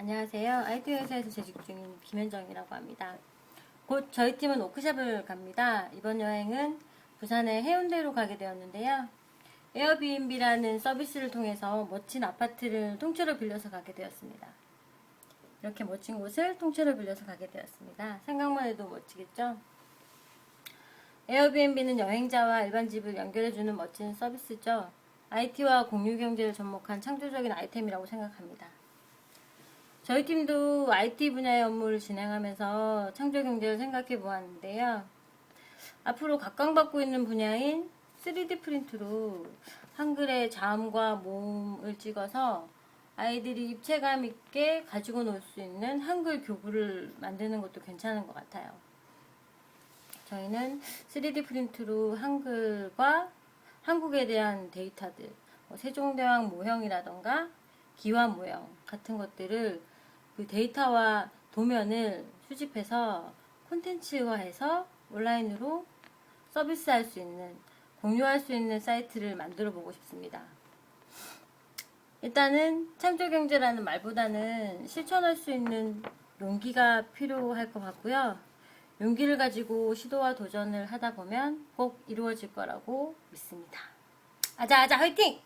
안녕하세요. IT 회사에서 재직 중인 김현정이라고 합니다. 곧 저희 팀은 워크숍을 갑니다. 이번 여행은 부산의 해운대로 가게 되었는데요. 에어비앤비라는 서비스를 통해서 멋진 아파트를 통째로 빌려서 가게 되었습니다. 이렇게 멋진 곳을 통째로 빌려서 가게 되었습니다. 생각만 해도 멋지겠죠? 에어비앤비는 여행자와 일반 집을 연결해주는 멋진 서비스죠. IT와 공유 경제를 접목한 창조적인 아이템이라고 생각합니다. 저희 팀도 IT 분야의 업무를 진행하면서 창조 경제를 생각해 보았는데요. 앞으로 각광받고 있는 분야인 3D 프린트로 한글의 자음과 모음을 찍어서 아이들이 입체감 있게 가지고 놀 수 있는 한글 교구를 만드는 것도 괜찮은 것 같아요. 저희는 3D 프린트로 한글과 한국에 대한 데이터들, 뭐 세종대왕 모형이라던가 기와 모형 같은 것들을 그 데이터와 도면을 수집해서 콘텐츠화해서 온라인으로 서비스할 수 있는 공유할 수 있는 사이트를 만들어 보고 싶습니다. 일단은 창조 경제라는 말보다는 실천할 수 있는 용기가 필요할 것 같고요. 용기를 가지고 시도와 도전을 하다 보면 꼭 이루어질 거라고 믿습니다. 아자, 아자, 화이팅!